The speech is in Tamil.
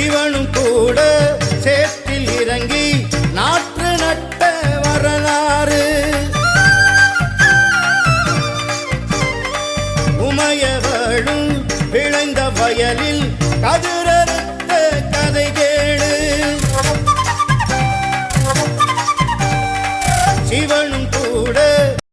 சிவனும் கூட சேற்றில் இறங்கி நாற்று நட்ட வரலாறு. உமையவளும் விளைந்த வயலில் கதிரறுத்த கதை கேடு சிவனும்